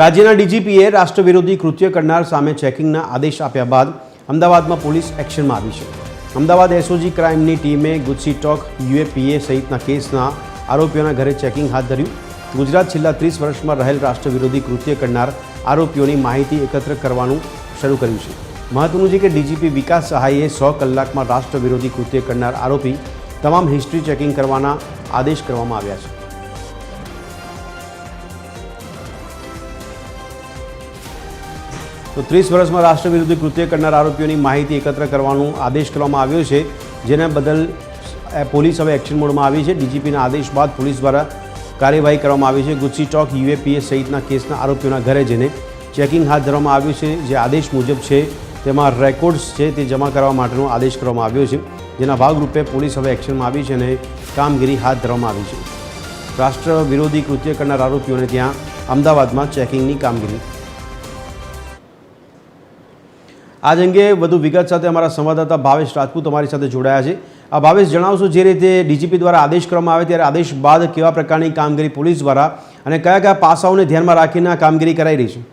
રાજ્યના ડીજીપીએ રાષ્ટ્ર વિરોધી કૃત્ય કરનાર સામે ચેકિંગના આદેશ આપ્યા બાદ અમદાવાદમાં પોલીસ એક્શનમાં આવી છે. અમદાવાદ એસઓજી ક્રાઇમની ટીમે ગુજસી ટોક યુએપીએ સહિતના કેસના આરોપીઓના ઘરે ચેકિંગ હાથ ધર્યું. ગુજરાત છેલ્લા ત્રીસ વર્ષમાં રહેલ રાષ્ટ્ર વિરોધી કૃત્ય કરનાર આરોપીઓની માહિતી એકત્ર કરવાનું શરૂ કર્યું છે. મહત્વનું છે કે ડીજીપી વિકાસ સહાયે સો કલાકમાં રાષ્ટ્ર વિરોધી કૃત્ય કરનાર આરોપી તમામ હિસ્ટ્રી ચેકિંગ કરવાના આદેશ કરવામાં આવ્યા છે. તો ત્રીસ વર્ષમાં રાષ્ટ્ર વિરુદ્ધ કૃત્ય કરનાર આરોપીઓની માહિતી એકત્ર કરવાનો આદેશ કરવામાં આવ્યો છે. જેના બદલ પોલીસ હવે એક્શન મોડમાં આવી છે. ડીજીપીના આદેશ બાદ પોલીસ દ્વારા કાર્યવાહી કરવામાં આવી છે. ગુચ્છી ચોક, યુએપીએ સહિતના કેસના આરોપીઓના ઘરે જઈને ચેકિંગ હાથ ધરવામાં આવ્યું છે. જે આદેશ મુજબ છે, તેમાં રેકોર્ડ્સ છે તે જમા કરવા માટેનો આદેશ કરવામાં આવ્યો છે. જેના ભાગરૂપે પોલીસ હવે એક્શનમાં આવી છે અને કામગીરી હાથ ધરવામાં આવી છે. રાષ્ટ્ર વિરોધી કૃત્ય કરનાર આરોપીઓને ત્યાં અમદાવાદમાં ચેકિંગની કામગીરી આજ અંગે વધુ વિગત સાથે અમારા સંવાદદાતા ભાવેશ રાજપૂત અમારી સાથે જોડાયા છે. આ ભાવેશ, જણાવશો જે રીતે ડીજીપી દ્વારા આદેશ કરવામાં આવે ત્યારે આદેશ બાદ કેવા પ્રકારની કામગીરી પોલીસ દ્વારા અને કયા કયા પાસાઓને ધ્યાનમાં રાખીને કામગીરી કરાઈ રહી છે?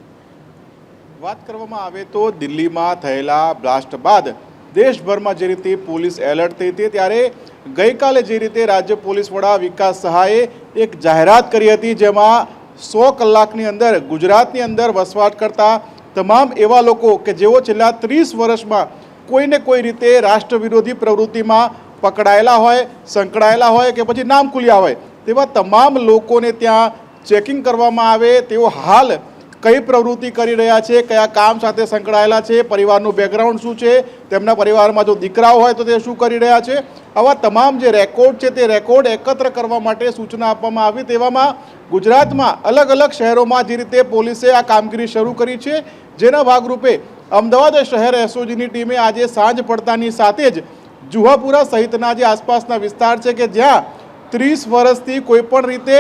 વાત કરવામાં આવે તો દિલ્હીમાં થયેલા બ્લાસ્ટ બાદ દેશભરમાં જે રીતે પોલીસ એલર્ટ થઈ હતી ત્યારે ગઈકાલે જે રીતે રાજ્ય પોલીસ વડા વિકાસ સહાયે એક જાહેરાત કરી હતી જેમાં સો કલાકની અંદર ગુજરાતની અંદર વસવાટ કરતા તમામ એવા લોકો કે જેઓ છેલ્લા ત્રીસ વર્ષમાં કોઈને કોઈ રીતે રાષ્ટ્ર વિરોધી પ્રવૃત્તિમાં પકડાયેલા હોય, સંકળાયેલા હોય કે પછી નામ ખુલ્યા હોય, તેવા તમામ લોકોને ત્યાં ચેકિંગ કરવામાં આવે. તેઓ હાલ કઈ પ્રવૃત્તિ કરી રહ્યા છે, કયા કામ સાથે સંકળાયેલા છે, પરિવારનું બેકગ્રાઉન્ડ શું છે, તેમના પરિવારમાં જો દીકરાઓ હોય તો તે શું કરી રહ્યા છે? આવા તમામ જે રેકોર્ડ છે તે રેકોર્ડ એકત્ર કરવા માટે સૂચના આપવામાં આવી તેવામાં ગુજરાતમાં અલગ અલગ શહેરોમાં જે રીતે પોલીસે આ કામગીરી શરૂ કરી છે, જેના ભાગરૂપે અમદાવાદ શહેર એસઓજીની ટીમે આજે સાંજ પડતાની સાથે જ જુહાપુરા સહિતના જે આસપાસના વિસ્તાર છે કે જ્યાં ત્રીસ વર્ષથી કોઈપણ રીતે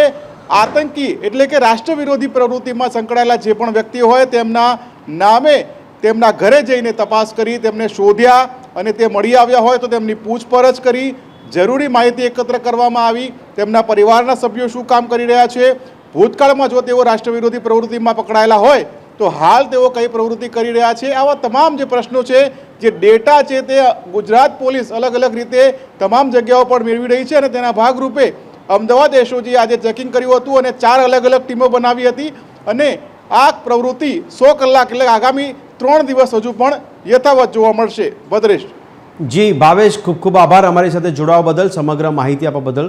આતંકી એટલે કે રાષ્ટ્ર વિરોધી પ્રવૃત્તિમાં સંકળાયેલા જે પણ વ્યક્તિઓ હોય તેમના નામે તેમના ઘરે જઈને તપાસ કરી, તેમને શોધ્યા અને તે મળી આવ્યા હોય તો તેમની પૂછપરછ કરી, જરૂરી માહિતી એકત્ર કરવામાં આવી. તેમના પરિવારના સભ્યો શું કામ કરી રહ્યા છે? ભૂતકાળમાં જો તેઓ રાષ્ટ્ર વિરોધી પ્રવૃત્તિમાં પકડાયેલા હોય, તો હાલ તેઓ કઈ પ્રવૃત્તિ કરી રહ્યા છે? આવા તમામ જે પ્રશ્નો છે, જે ડેટા છે તે ગુજરાત પોલીસ અલગ અલગ રીતે તમામ જગ્યાઓ પર મેળવી રહી છે અને તેના ભાગરૂપે અમદાવાદ એસઓજીએ આજે ચેકિંગ કર્યું હતું અને ચાર અલગ અલગ ટીમો બનાવી હતી અને આ પ્રવૃત્તિ સો કલાક એટલે આગામી ત્રણ દિવસ હજુ પણ યથાવત જોવા મળશે. ભદ્રેશ જી, ભાવેશ, ખૂબ ખૂબ આભાર અમારી સાથે જોડાવા બદલ, સમગ્ર માહિતી આપવા બદલ.